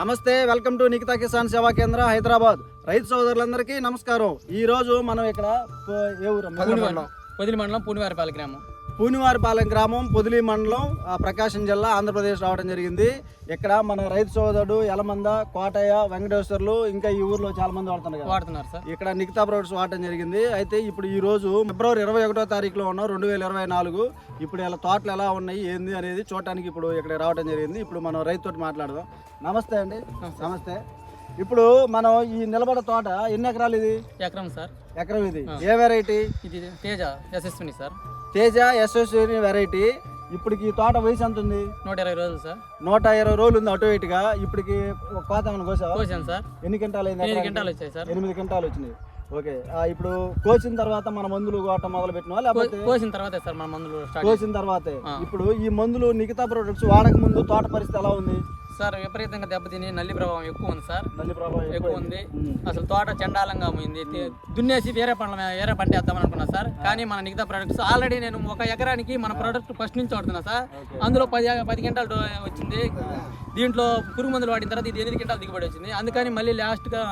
నమస్తే welcome to Nikhita Kisan సేవా కేంద్ర హైదరాబాద్. రైతు సోదరులందరికీ నమస్కారం. ఈ రోజు మనం ఇక్కడ ఏ ఊరు పూనివారి పొదిలి మండలం. పూనివారిపాలెం గ్రామం. పూనివారిపాలెం గ్రామం పొదిలి మండలం ప్రకాశం జిల్లా ఆంధ్రప్రదేశ్ రావడం జరిగింది. ఇక్కడ మన రైతు సోదరుడు యలమంద కోటయ్య వెంకటేశ్వర్లు ఇంకా ఈ ఊర్లో చాలా మంది వాడుతున్నారు వాడుతున్నారు సార్. ఇక్కడ నిఖితా ప్రొడక్ట్స్ వాడటం జరిగింది. అయితే ఇప్పుడు ఈ రోజు ఫిబ్రవరి ఇరవై ఒకటో తారీఖులో ఉన్నాం రెండు వేల ఇరవై నాలుగు ఇప్పుడు ఇలా తోటలు ఎలా ఉన్నాయి ఏంది అనేది చూడటానికి ఇప్పుడు ఇక్కడ రావడం జరిగింది. ఇప్పుడు మనం రైతుతో మాట్లాడదాం. నమస్తే అండి. నమస్తే. ఇప్పుడు మనం ఈ నిలబడ తోట ఎన్ని ఎకరాలు ఇది? ఎకరం సార్. ఎకరం ఇది. ఏ వెరైటీ ఇది Teja Yashaswini sir. Teja SSV variety ఇప్పటికి ఈ తోట వయసు ఎంత ఉంది? నూట ఇరవై రోజులు సార్. నూట ఇరవై రోజులు ఉంది అటు ఇటుగా. ఇప్పటికి ఒక కోత ఏమైనా కోసావా? కోసాను సార్. ఎన్ని క్వింటాలు అయింది ఎనిమిది? గంటలు వచ్చాయి సార్. ఎనిమిది క్వింటాలు వచ్చినాయి. ఓకే. ఇప్పుడు కోసిన తర్వాత మన మందులు కొట్టడం మొదలు పెట్టినా లేకపోతే కోసిన తర్వాతే సార్ మన మందులు కోసిన తర్వాతే. ఇప్పుడు ఈ మందులు నిగతా ప్రొడక్ట్స్ వాడక ముందు తోట పరిస్థితి ఎలా ఉంది? సార్ విపరీతంగా దెబ్బతిని నల్లి ప్రభావం ఎక్కువ ఉంది సార్. నల్లి ప్రభావం ఎక్కువ ఉంది. అసలు తోట చండాలంగా పోయింది దున్నేసి వేరే పండ్ల వేరే పంట వేద్దామని అనుకున్నా సార్. కానీ మన మిగతా ప్రొడక్ట్స్ ఆల్రెడీ నేను ఒక ఎకరానికి మన ప్రొడక్ట్ ఫస్ట్ నుంచి వాడుతున్నా సార్. అందులో పది పది గంటలు వచ్చింది. దీంట్లో పురుగు మందులు వాడిన తర్వాత ఇది ఎనిమిది గంటలు దిగుబడి వచ్చింది. అందుకని మళ్ళీ లాస్ట్గా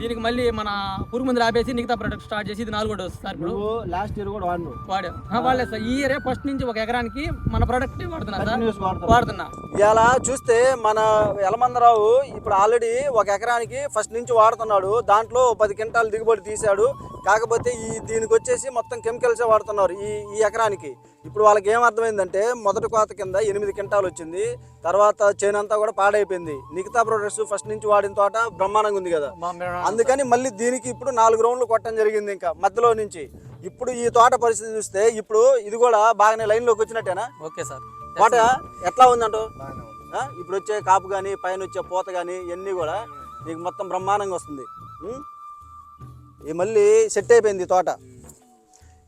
దీనికి మళ్ళీ మన పురుగు మందులు ఆపేసి మిగతా ప్రొడక్ట్ స్టార్ట్ చేసి ఇది నాలుగో డోస్ సార్ ఇప్పుడు. నువ్వు లాస్ట్ ఇయర్ కూడా వాడు వాడా ఆ, వాడలేదు సార్. ఈ ఇయరే ఫస్ట్ నుంచి ఒక ఎకరానికి మన ప్రొడక్ట్ వాడుతున్నా సార్. వాడుతున్నా. ఇలా చూస్తే మన యలమందరావు ఇప్పుడు ఆల్రెడీ ఒక ఎకరానికి ఫస్ట్ నుంచి వాడుతున్నాడు. దాంట్లో పది క్వింటాలు దిగుబడి తీశాడు. కాకపోతే ఈ దీనికి వచ్చేసి మొత్తం కెమికల్సే వాడుతున్నారు ఈ ఈ ఎకరానికి. ఇప్పుడు వాళ్ళకి ఏం అర్థమైందంటే మొదటి కోత కింద ఎనిమిది క్వింటాలు వచ్చింది. తర్వాత చేనంతా కూడా పాడైపోయింది. మిగతా ప్రొడక్ట్స్ ఫస్ట్ నుంచి వాడిన తోట బ్రహ్మాండంగా ఉంది కదా. అందుకని మళ్ళీ దీనికి ఇప్పుడు నాలుగు రౌండ్లు కొట్టడం జరిగింది ఇంకా మధ్యలో నుంచి. ఇప్పుడు ఈ తోట పరిస్థితి చూస్తే ఇప్పుడు ఇది కూడా బాగానే లైన్లోకి వచ్చినట్టేనా? Okay sir. తోట ఎట్లా ఉందంటో? ఇప్పుడు వచ్చే కాపు కానీ పైన వచ్చే పూత కానీ ఇవన్నీ కూడా నీకు మొత్తం బ్రహ్మాండంగా వస్తుంది. ఈ ఇది మళ్ళీ సెట్ అయిపోయింది తోట.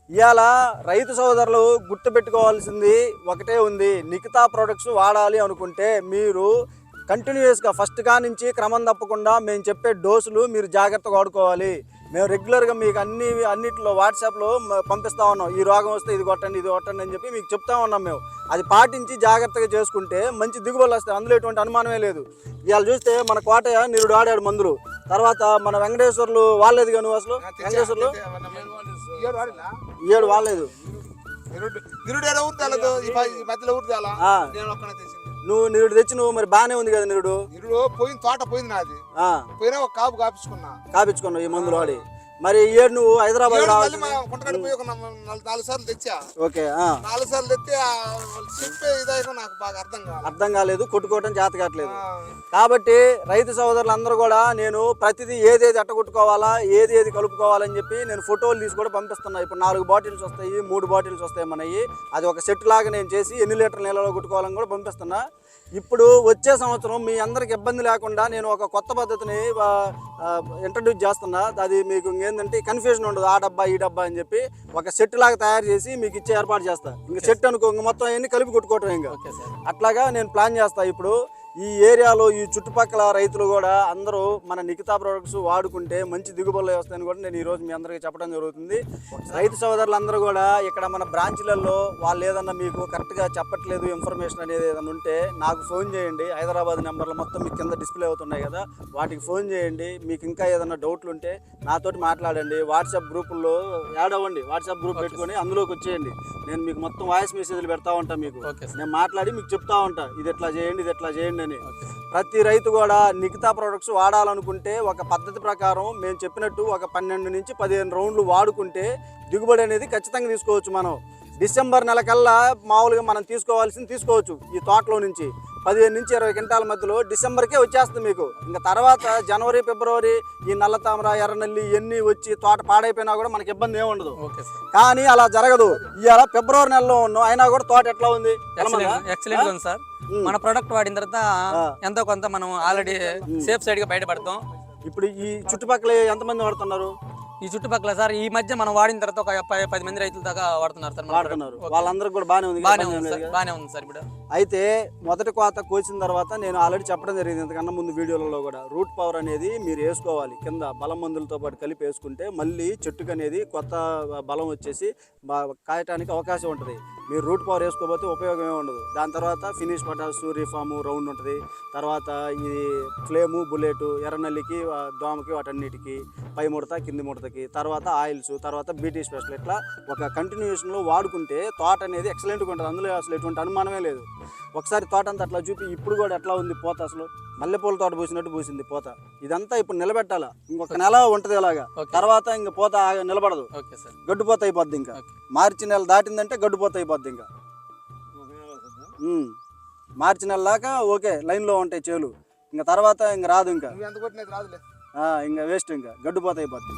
ఇవాళ రైతు సోదరులు గుర్తుపెట్టుకోవాల్సింది ఒకటే ఉంది. నిఖితా ప్రొడక్ట్స్ వాడాలి అనుకుంటే మీరు కంటిన్యూస్గా ఫస్ట్ కా నుంచి క్రమం తప్పకుండా మేము చెప్పే డోసులు మీరు జాగ్రత్తగా వాడుకోవాలి. మేము రెగ్యులర్గా మీకు అన్ని అన్నిటిలో వాట్సాప్లో పంపిస్తా ఉన్నాం. ఈ రోగం వస్తే ఇది కొట్టండి ఇది కొట్టండి అని చెప్పి మీకు చెప్తా ఉన్నాం మేము. అది పాటించి జాగ్రత్తగా చేసుకుంటే మంచి దిగుబడులు వస్తాయి. అందులో ఎటువంటి అనుమానమే లేదు. ఇవాళ చూస్తే మన కోటయ్య నిరుడు ఆడాడు మందులు. తర్వాత మన వెంకటేశ్వర్లు వాళ్ళేది నువ్వు అసలు? వెంకటేశ్వర్లు? ఏడు వాళ్ళలేదు నువ్వు నిరుడు తెచ్చి నువ్వు మరి బాగానే ఉంది కదా నిరుడు? నిరుడు పోయింది తోట పోయింది నాది. పోయినా ఒక కాపు కాపించుకున్నా. కాపించుకున్నావు ఈ మందులు వాడి. మరి ఏడు నువ్వు హైదరాబాద్ రావాలి మా కుంటకాడ పోయి ఒక నమ్మ- నాలుగు సార్లు తెచ్చా. ఓకే నాలుగు సార్లు చెప్పే ఇదైనా నాకు బాగా అర్థం కాదు అర్థం కాలేదు కొట్టుకోవటం చేత కావట్లేదు. కాబట్టి రైతు సోదరులందరూ కూడా నేను ప్రతిదీ ఏదేది ఎట్టగొట్టుకోవాలా ఏది ఏది కలుపుకోవాలని చెప్పి నేను ఫోటోలు తీసి కూడా పంపిస్తున్నా. ఇప్పుడు నాలుగు బాటిల్స్ వస్తాయి మూడు బాటిల్స్ వస్తాయి మనవి అది ఒక సెట్ లాగా నేను చేసి ఎన్ని లీటర్ నీళ్ళలో కొట్టుకోవాలని కూడా పంపిస్తున్నా. ఇప్పుడు వచ్చే సంవత్సరం మీ అందరికి ఇబ్బంది లేకుండా నేను ఒక కొత్త పద్ధతిని ఇంట్రడ్యూస్ చేస్తున్నా. అది మీకు ఏంటంటే కన్ఫ్యూజన్ ఉండదు ఆ డబ్బా ఈ డబ్బా అని చెప్పి ఒక సెట్ లాగా తయారు చేసి మీకు ఇచ్చే ఏర్పాటు చేస్తా. ఇంకా సెట్ అనుకో ఇంక మొత్తం అన్ని కలిపి కొట్టుకోవటం ఇంకా. అట్లాగా నేను ప్లాన్ చేస్తా ఇప్పుడు. ఈ ఏరియాలో ఈ చుట్టుపక్కల రైతులు కూడా అందరూ మన నిఖితా ప్రొడక్ట్స్ వాడుకుంటే మంచి దిగుబడులు వస్తాయని కూడా నేను ఈరోజు మీ అందరికీ చెప్పడం జరుగుతుంది. రైతు సోదరులందరూ కూడా ఇక్కడ మన బ్రాంచ్లలో వాళ్ళు ఏదన్నా మీకు కరెక్ట్గా చెప్పట్లేదు ఇన్ఫర్మేషన్ అనేది ఏదైనా ఉంటే నాకు ఫోన్ చేయండి. హైదరాబాద్ నెంబర్లు మొత్తం మీకు కింద డిస్ప్లే అవుతున్నాయి కదా వాటికి ఫోన్ చేయండి. మీకు ఇంకా ఏదైనా డౌట్లు ఉంటే నాతోటి మాట్లాడండి. వాట్సాప్ గ్రూపుల్లో యాడ్ అవ్వండి. వాట్సాప్ గ్రూప్ పెట్టుకొని అందులోకి వచ్చేయండి. నేను మీకు మొత్తం వాయిస్ మెసేజ్లు పెడతా ఉంటాను మీకు. నేను మాట్లాడి మీకు చెప్తా ఉంటా. ఇది ఎట్లా చేయండి ఇది ఎట్లా చేయండి అని ప్రతి రైతు కూడా నిఖితా ప్రొడక్ట్స్ వాడాలనుకుంటే ఒక పద్ధతి ప్రకారం మేము చెప్పినట్టు ఒక పన్నెండు నుంచి పదిహేను రౌండ్లు వాడుకుంటే దిగుబడి అనేది ఖచ్చితంగా తీసుకోవచ్చు మనం. డిసెంబర్ నెల కల్లా మామూలుగా మనం తీసుకోవాల్సింది తీసుకోవచ్చు ఈ తోటలో నుంచి. పదిహేను నుంచి ఇరవై క్వింటాల మధ్యలో డిసెంబర్కే వచ్చేస్తుంది మీకు. ఇంకా తర్వాత జనవరి ఫిబ్రవరి ఈ నల్ల తామర ఎర్రనల్లి ఇవన్నీ వచ్చి తోట పాడైపోయినా కూడా మనకి ఇబ్బంది ఏమి ఉండదు. కానీ అలా జరగదు. ఇవాళ ఫిబ్రవరి నెలలో ఉన్నాం అయినా కూడా తోట ఎట్లా ఉంది? ఎక్సలెంట్ ఉంది సార్. మన ప్రొడక్ట్ వాడిన తర్వాత. ఎంతో కొంత మనం ఆల్రెడీ సేఫ్ సైడ్గా బయటపడతాం. ఇప్పుడు ఈ చుట్టుపక్కల ఎంతమంది వాడుతున్నారు? ఈ చుట్టుపక్కల సార్ ఈ మధ్య మనం వాడిన తర్వాత ఒక ప- పది మంది రైతుల దాకా వాడుతున్నారు సార్ మన వాడుతున్నారు. product. వాళ్ళందరికీ కూడా బాగానే ఉంది ఏం ఉంది సార్? బాగానే ఉంది సార్ ఇప్పుడు. అయితే మొదటి కోత కోసిన తర్వాత నేను ఆల్రెడీ చెప్పడం జరిగింది. ఇంతకన్నా ముందు వీడియోలలో కూడా రూట్ పవర్ అనేది మీరు వేసుకోవాలి. కింద బలం మందులతో పాటు కలిపి వేసుకుంటే మళ్ళీ చెట్టుకు అనేది కొత్త బలం వచ్చేసి బా- కాయటానికి అవకాశం ఉంటుంది. మీరు రూట్ పవర్ వేసుకోకపోతే ఉపయోగం ఏమి ఉండదు. దాని తర్వాత ఫినిష్ పటాసు రిఫాము రౌండ్ ఉంటుంది. తర్వాత ఇది ఫ్లేము బుల్లెట్ ఎర్రనల్లికి ఆ, దోమకి వాటన్నిటికి పై ముడత కింది ముడతకి తర్వాత ఆయిల్స్ తర్వాత బీటీ స్పెషల్ ఇట్లా ఒక కంటిన్యూషన్లో వాడుకుంటే తోట అనేది ఎక్సలెంట్గా ఉంటుంది. అందులో అసలు ఎటువంటి అనుమానమే లేదు. ఒకసారి తోట అంతా అట్లా చూపి ఇప్పుడు కూడా ఎట్లా ఉంది పోత అసలు? మల్లెపూల తోట పూసినట్టు పూసింది పోత. ఇదంతా ఇప్పుడు నిలబెట్టాలా? ఇంకొక నెల ఉంటుంది ఇలాగా తర్వాత ఇంక పోత నిలబడదు. ఓకే సార్ గడ్డుపోత అయిపోద్ది ఇంకా. మార్చి నెల దాటిందంటే గడ్డుపోత అయిపోద్ది ఇంకా. మార్చి నెల దాకా ఓకే లైన్లో ఉంటాయి చేలు. ఇంకా తర్వాత ఇంక రాదు ఇంకా. నువ్వు ఎంత కొట్టినది రాదులే. ఆ, ఇంకా వేస్ట్ ఇంకా. గడ్డుపోత అయిపోద్ది.